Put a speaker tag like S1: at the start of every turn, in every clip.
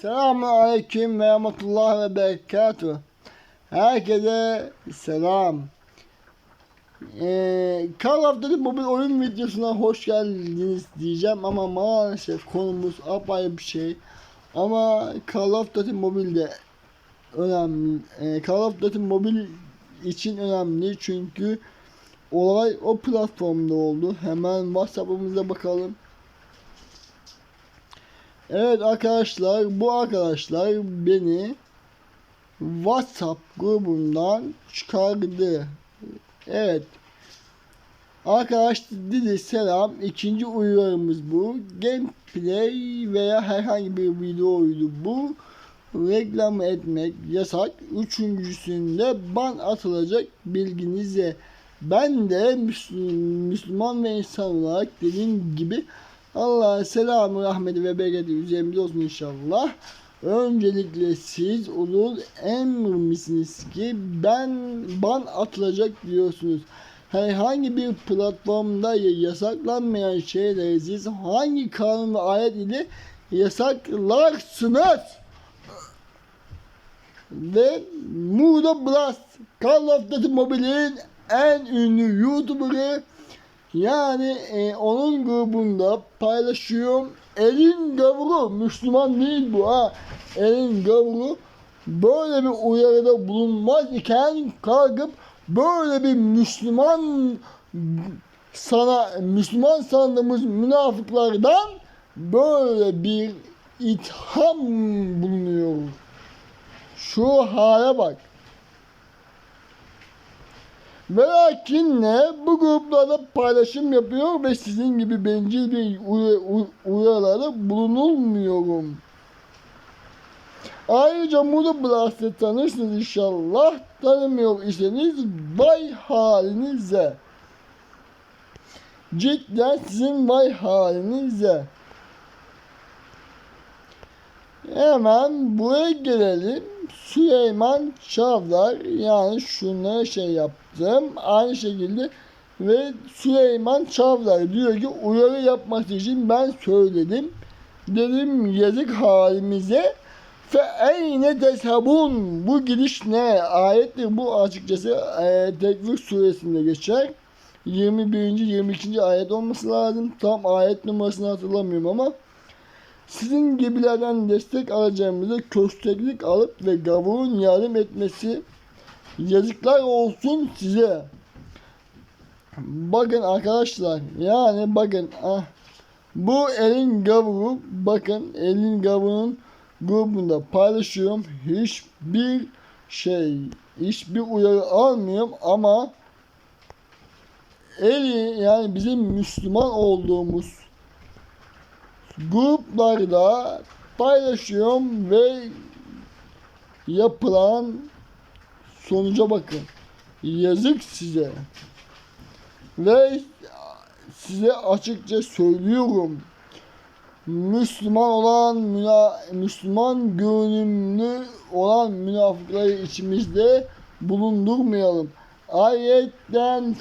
S1: Selamun Aleyküm ve Rahmetullah ve Berekatuhu. Herkese selam. Ee, Call of Duty mobil oyun videosuna hoş geldiniz diyeceğim ama maalesef konumuz apayrı bir şey. Ama Call of Duty mobilde önemli. Ee, Call of Duty mobil için önemli çünkü olay o platformda oldu. Hemen WhatsApp'ımıza bakalım. Evet arkadaşlar bu arkadaşlar beni WhatsApp grubundan çıkardı. Evet. Arkadaş dedi selam. İkinci uyarımız bu. Gameplay veya herhangi bir videoydu bu. Reklam etmek yasak. Üçüncüsünde ban atılacak bilginize. Ben de Müslüman, ve insan olarak dediğim gibi Allah'ın selamı, rahmeti ve bereketi üzerimize olsun inşallah. Öncelikle siz olur emmisiniz ki ben ban atılacak diyorsunuz. Herhangi bir platformda yasaklanmayan şeyleri siz hangi kanun ve ayet ile yasaklarsınız? Ve Mudo Blast Call of Duty Mobile'in en ünlü YouTuber'ı yani e, onun grubunda paylaşıyorum. Elin gavuru Müslüman değil bu ha. Elin gavuru böyle bir uyarıda bulunmaz iken kalkıp böyle bir Müslüman sana Müslüman sandığımız münafıklardan böyle bir itham bulunuyor. Şu hale bak. Ve lakin ne? Bu gruplarda paylaşım yapıyor ve sizin gibi bencil bir uy- uyarılarda bulunulmuyorum. Ayrıca Moodle Blast'ı tanırsınız inşallah. Tanımıyor iseniz vay halinize. Cidden sizin vay halinize. Hemen buraya gelelim. Süleyman Çavdar yani şunlara şey yaptım. Aynı şekilde ve Süleyman Çavdar diyor ki uyarı yapmak için ben söyledim. Dedim yazık halimize. Fe eyne tezhabun. Bu gidiş ne? Ayettir bu açıkçası e, Tekvir suresinde geçer. 21. 22. ayet olması lazım. Tam ayet numarasını hatırlamıyorum ama sizin gibilerden destek alacağımızı kösteklik alıp ve gavurun yardım etmesi yazıklar olsun size. Bakın arkadaşlar yani bakın ah, bu elin gavuru bakın elin gavurun grubunda paylaşıyorum. Hiçbir şey hiçbir uyarı almıyorum ama eli yani bizim Müslüman olduğumuz gruplarda paylaşıyorum ve yapılan sonuca bakın. Yazık size. Ve size açıkça söylüyorum. Müslüman olan müna, Müslüman görünümlü olan münafıkları içimizde bulundurmayalım. Ayetten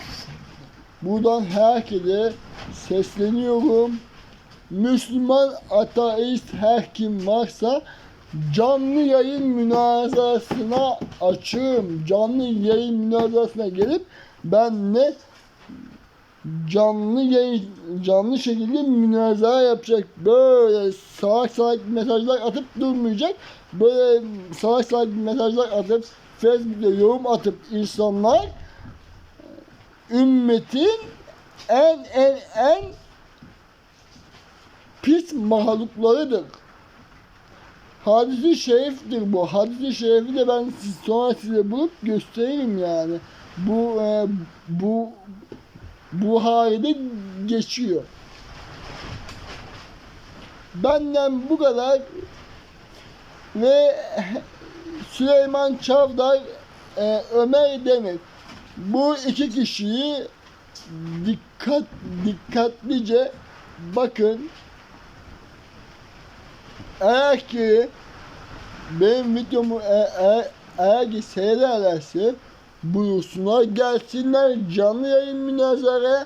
S1: buradan herkese sesleniyorum. Müslüman ateist her kim varsa canlı yayın münazarasına açığım. Canlı yayın münazarasına gelip benle canlı yayın canlı şekilde münazara yapacak. Böyle salak salak mesajlar atıp durmayacak. Böyle salak salak mesajlar atıp Facebook'ta yorum atıp insanlar ümmetin en en en pis mahluklarıdır. Hadisi şeriftir bu. Hadisi şerifi de ben sonra size bulup gösteririm yani. Bu e, bu bu halde geçiyor. Benden bu kadar ve Süleyman Çavdar, e, Ömer Demir bu iki kişiyi dikkat dikkatlice bakın eğer ki benim videomu e- e- eğer ki seyrederlerse buyursunlar gelsinler canlı yayın münazara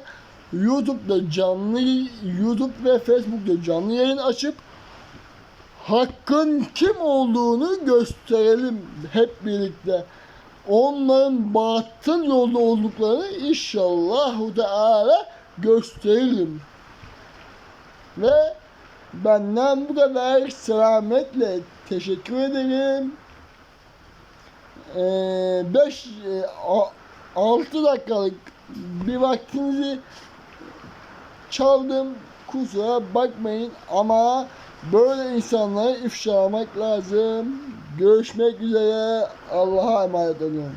S1: YouTube'da canlı YouTube ve Facebook'ta canlı yayın açıp hakkın kim olduğunu gösterelim hep birlikte. Onların batıl yolda olduklarını inşallah Teala gösteririm. Ve benden bu kadar selametle teşekkür ederim. 5 6 dakikalık bir vaktinizi çaldım. Kusura bakmayın ama böyle insanları ifşalamak lazım. Görüşmek üzere. Allah'a emanet olun.